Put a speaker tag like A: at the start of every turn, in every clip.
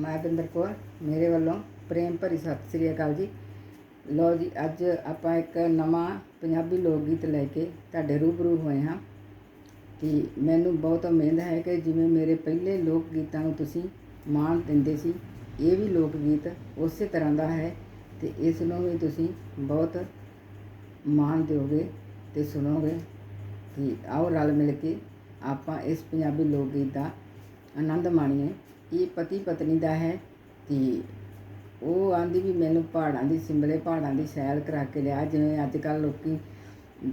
A: ਮੈਂ ਬਿੰਦਰ ਕੌਰ, ਮੇਰੇ ਵੱਲੋਂ ਪ੍ਰੇਮ ਭਰੀ ਸਤਿ ਸ੍ਰੀ ਅਕਾਲ ਜੀ। ਲੋ ਜੀ, ਅੱਜ ਆਪਾਂ ਇੱਕ ਨਵਾਂ ਪੰਜਾਬੀ ਲੋਕ ਗੀਤ ਲੈ ਕੇ ਤੁਹਾਡੇ ਰੂਬਰੂ ਹੋਏ ਹਾਂ। ਤੇ ਮੈਨੂੰ ਬਹੁਤ ਉਮੀਦ ਹੈ ਕਿ ਜਿਵੇਂ ਮੇਰੇ ਪਹਿਲੇ ਲੋਕ ਗੀਤਾਂ ਨੂੰ ਤੁਸੀਂ ਮਾਣ ਦਿੰਦੇ ਸੀ, ਇਹ ਵੀ ਲੋਕ ਗੀਤ ਉਸੇ ਤਰ੍ਹਾਂ ਦਾ ਹੈ ਤੇ ਇਸ ਨੂੰ ਵੀ ਤੁਸੀਂ ਬਹੁਤ ਮਾਣ ਦਿਓਗੇ ਤੇ ਸੁਣੋਗੇ। ਕਿ ਆਓ ਰਲ ਮਿਲ ਕੇ ਆਪਾਂ ਇਸ ਪੰਜਾਬੀ ਲੋਕ ਗੀਤ ਦਾ ਆਨੰਦ ਮਾਣੀਏ। ਇਹ ਪਤੀ ਪਤਨੀ ਦਾ ਹੈ ਤੇ ਉਹ ਆਂਦੀ ਵੀ ਮੈਨੂੰ ਪਹਾੜਾਂ ਦੀ ਸ਼ਿਮਲੇ ਪਹਾੜਾਂ ਦੀ ਸੈਰ ਕਰਾ ਕੇ ਲਿਆ, ਜਿਵੇਂ ਅੱਜ ਕੱਲ ਲੋਕੀ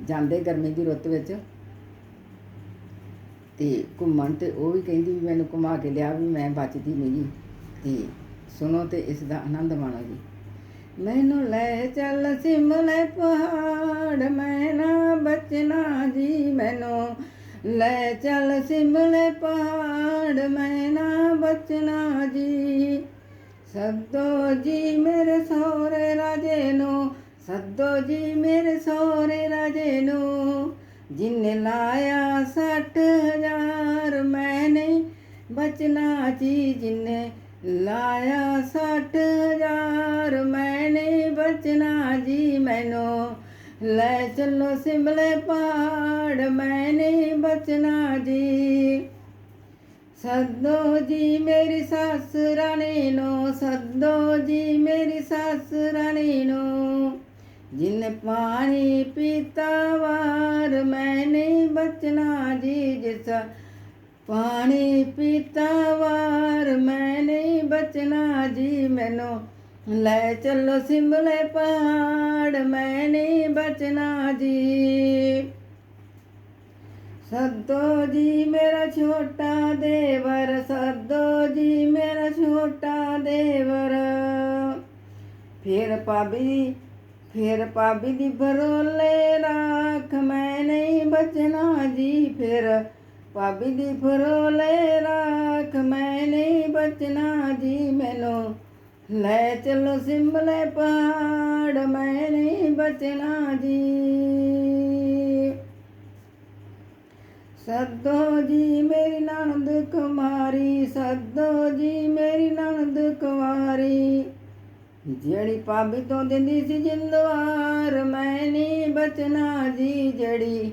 A: ਜਾਂਦੇ ਗਰਮੀ ਦੀ ਰੁੱਤ ਵਿੱਚ। ਤੇ ਘੁੰਮਣ ਤੇ ਉਹ ਵੀ ਕਹਿੰਦੀ ਵੀ ਮੈਨੂੰ ਘੁਮਾ ਕੇ ਲਿਆ ਵੀ ਮੈਂ ਬਚਦੀ ਨਹੀਂ ਗੀ। ਤੇ ਸੁਣੋ ਤੇ ਇਸ ਦਾ ਆਨੰਦ ਮਾਣੋ ਜੀ। ਮੈਨੂੰ ਲੈ ਚੱਲ ਸਿਮਲੇ ਪਹਾੜ, ਮੈਂ ਨਾ ਬਚਣਾ ਜੀ, ਮੈਨੂੰ ਲੈ ਚੱਲ ਸਿਮਲੇ ਪਹਾੜ, ਮੈਂ ਬਚਨਾ ਜੀ ਸੱਦੋ ਜੀ ਮੇਰੇ ਸੋਹਰੇ ਰਾਜੇ ਨੂੰ ਸੱਦੋ ਜੀ ਮੇਰੇ ਸੋਹਰੇ ਰਾਜੇ ਨੂੰ ਜਿਨੇ ਲਾਇਆ ਸੱਠ ਹਜ਼ਾਰ ਮੈਂ ਨਹੀਂ ਬਚਨਾ ਜੀ ਜਿਨੇ ਲਾਇਆ ਸੱਠ ਹਜ਼ਾਰ ਮੈਂ ਨਹੀਂ ਬਚਣਾ ਜੀ ਮੈਨੂੰ ਲੈ ਚੱਲੋ ਸਿਮਲੇ ਪਹਾੜ ਮੈਂ ਨਹੀਂ ਬਚਣਾ ਜੀ ਸੱਦੋ ਜੀ ਮੇਰੀ ਸੱਸ ਰਾਣੀ ਨੂੰ, ਸੱਦੋ ਜੀ ਮੇਰੀ ਸੱਸ ਰਾਣੀ ਨੂੰ। ਜਿਨ ਪਾਣੀ ਪੀਤਾ ਵਾਰ ਮੈਂ ਨਹੀਂ ਬਚਣਾ ਜੀ, ਜਿਸ ਪਾਣੀ ਪੀਤਾ ਵਾਰ ਮੈਂ ਨਹੀਂ ਬਚਣਾ ਜੀ, ਮੈਨੂੰ ਲੈ ਚੱਲੋ ਸਿੰਬਲੇ ਪਹਾੜ ਮੈਂ ਨਹੀਂ ਬਚਣਾ ਜੀ। ਸੱਦੋ ਜੀ ਮੇਰਾ ਛੋਟਾ ਦੇਵਰ, ਸੱਦੋ ਜੀ ਮੇਰਾ ਛੋਟਾ ਦੇਵਰ। ਫਿਰ ਭਾਬੀ ਫਿਰ ਭਾਬੀ ਦੀ ਬਰੋਲੇ ਰੱਖ, ਮੈਂ ਨਹੀਂ ਬਚਣਾ ਜੀ ਫਿਰ। ਭਾਬੀ ਦੀ ਬਰੋਲੇ ਰੱਖ, ਮੈਂ ਨਹੀਂ ਬਚਣਾ ਜੀ ਮੈਨੂੰ। ਲੈ ਚਲੋ ਸਿੰਬਲੇ ਪਹਾੜ, ਮੈਂ ਨਹੀਂ ਬਚਣਾ ਜੀ। ਸੱਦੋ ਜੀ ਮੇਰੀ ਨਣਦ ਕੁਮਾਰੀ, ਸੱਦੋ ਜੀ ਮੇਰੀ ਨਣਦ ਕੁਮਾਰੀ ਜਿਹੜੀ ਭਾਬੀ ਤੋਂ ਦਿੰਦੀ ਸੀ ਜਿੰਦਵਾਰ, ਮੈਂ ਨਹੀਂ ਬਚਣਾ ਜੀ ਜੜੀ।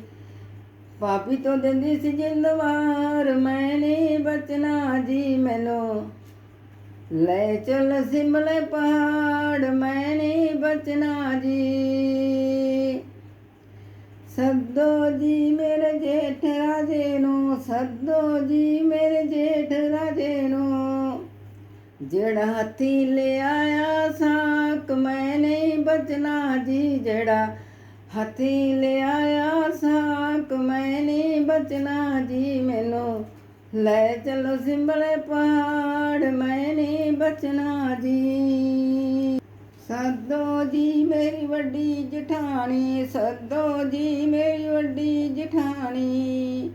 A: ਭਾਬੀ ਤੋਂ ਦਿੰਦੀ ਸੀ ਜਿੰਦਵਾਰ, ਮੈਂ ਨਹੀਂ ਬਚਣਾ ਜੀ ਮੈਨੂੰ। ਲੈ ਚੱਲ ਸਿਮਲੇ ਪਹਾੜ, ਮੈਂ ਨਹੀਂ ਬਚਣਾ ਜੀ। ਸੱਦੋ ਜੀ ਮੇਰੇ ਜੇਠ ਰਾਜੇ ਨੂੰ, ਸੱਦੋ ਜੀ ਮੇਰੇ ਜੇਠ ਰਾਜੇ ਨੂੰ। ਜਿਹੜਾ ਹੱਥੀ ਲਿਆਇਆ ਸਾਕ ਮੈਂ ਨਹੀਂ ਬਚਣਾ ਜੀ, ਜਿਹੜਾ ਹੱਥੀ ਲਿਆਇਆ ਸਾਕ ਮੈਂ ਨਹੀਂ ਬਚਣਾ ਜੀ, ਮੈਨੂੰ ਲੈ ਚਲੋ ਸਿੰਬਲੇ ਪਹਾੜ, ਮੈਂ ਨਹੀਂ ਬਚਣਾ ਜੀ। ਸੱਦੋ ਜੀ ਮੇਰੀ ਵੱਡੀ ਜਠਾਣੀ, ਸੱਦੋ ਜੀ ਮੇਰੀ ਵੱਡੀ ਜਠਾਣੀ।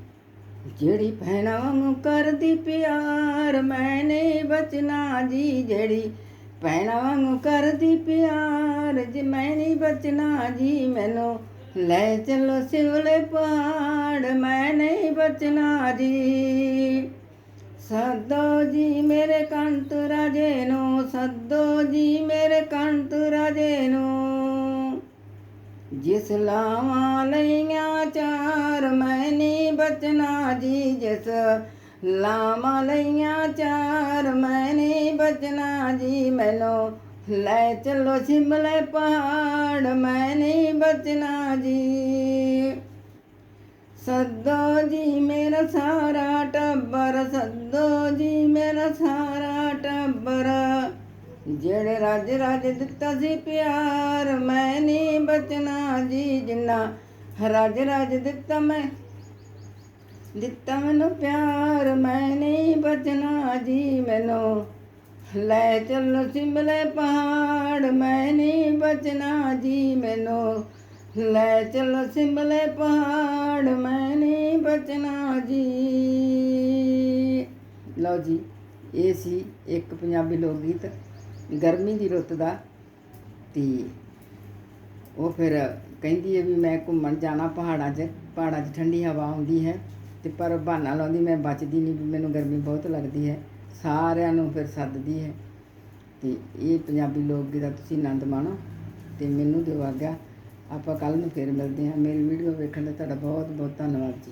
A: ਜਿਹੜੀ ਭੈਣਾਂ ਵਾਂਗੂ ਕਰਦੀ ਪਿਆਰ ਮੈਂ ਨਹੀਂ ਬਚਣਾ ਜੀ ਜਿਹੜੀ ਭੈਣਾਂ ਵਾਂਗੂ ਕਰਦੀ ਪਿਆਰ। ਜੇ ਮੈਂ ਨਹੀਂ ਬਚਣਾ ਜੀ ਮੈਨੂੰ ਲੈ ਚਲੋ ਸਿਵਲੇ ਪਾੜ ਮੈਂ ਨਹੀਂ ਬਚਨਾ ਜੀ। ਸੱਦੋ ਜੀ ਮੇਰੇ ਕੰਤ ਰਾਜੇ ਨੂੰ, ਸੱਦੋ ਜੀ ਮੇਰੇ ਕੰਤ ਰਾਜੇ ਨੂੰ। ਜਿਸ ਲਾਵਾਂ ਲਈਆਂ ਚਾਰ, ਮੈਂ ਬਚਨਾ ਜੀ। ਜਿਸ ਲਾਵਾਂ ਲਈਆਂ ਚਾਰ, ਮੈਂ ਬਚਨਾ ਜੀ। ਮੈਨੂੰ ਲੈ ਚੱਲੋ ਸਿਮਲੇ ਪਹਾੜ, ਮੈਂ ਬਚਨਾ ਜੀ। ਸੱਦੋ ਜੀ ਮੇਰਾ ਸਾਰਾ ਟੱਬਰ, ਸੱਦੋ ਜੀ ਮੇਰਾ ਸਾਰਾ ਟੱਬਰ। ਜਿਹੜੇ ਰਾਜ ਰਾਜ ਦਿੱਤਾ ਸੀ ਪਿਆਰ, ਮੈਂ ਨਹੀਂ ਬਚਣਾ ਜੀ ਜਿੰਨਾ। ਰਾਜ ਰਾਜ ਦਿੱਤਾ ਮੈਂ, ਦਿੱਤਾ ਮੈਨੂੰ ਪਿਆਰ, ਮੈਂ ਨਹੀਂ ਬਚਣਾ ਜੀ ਮੈਨੂੰ। ਲੈ ਚੱਲੋ ਸਿੰਬਲੇ ਪਹਾੜ, ਮੈਂ ਨਹੀਂ ਬਚਣਾ ਜੀ ਮੈਨੂੰ। ਲੈ ਚੱਲੋ ਸ਼ਿਮਲੇ ਪਹਾੜ ਮੈਂ ਨਹੀਂ ਬਚਣਾ ਜੀ। ਲਓ ਜੀ, ਇਹ ਸੀ ਇੱਕ ਪੰਜਾਬੀ ਲੋਕ ਗੀਤ ਗਰਮੀ ਦੀ ਰੁੱਤ ਦਾ ਤੇ ਉਹ ਫਿਰ ਕਹਿੰਦੀ ਹੈ ਵੀ ਮੈਂ ਘੁੰਮਣ ਜਾਣਾ ਪਹਾੜਾਂ 'ਚ ਪਹਾੜਾਂ 'ਚ ਠੰਡੀ ਹਵਾ ਆਉਂਦੀ ਹੈ ਤੇ ਪਰ ਬਹਾਨਾ ਲਾਉਂਦੀ, ਮੈਂ ਬਚਦੀ ਨਹੀਂ ਵੀ ਮੈਨੂੰ ਗਰਮੀ ਬਹੁਤ ਲੱਗਦੀ ਹੈ, ਸਾਰਿਆਂ ਨੂੰ ਫਿਰ ਸੱਦਦੀ ਹੈ। ਤੇ ਇਹ ਪੰਜਾਬੀ ਲੋਕ ਗੀਤ ਦਾ ਤੁਸੀਂ ਆਨੰਦ ਮਾਣੋ ਤੇ ਮੈਨੂੰ ਦਿਓ ਆਗਿਆ। ਆਪਾਂ ਕੱਲ ਨੂੰ ਫਿਰ ਮਿਲਦੇ ਹਾਂ। ਮੇਰੀ ਵੀਡੀਓ ਵੇਖਣ ਦਾ ਤੁਹਾਡਾ ਬਹੁਤ ਬਹੁਤ ਧੰਨਵਾਦ ਜੀ।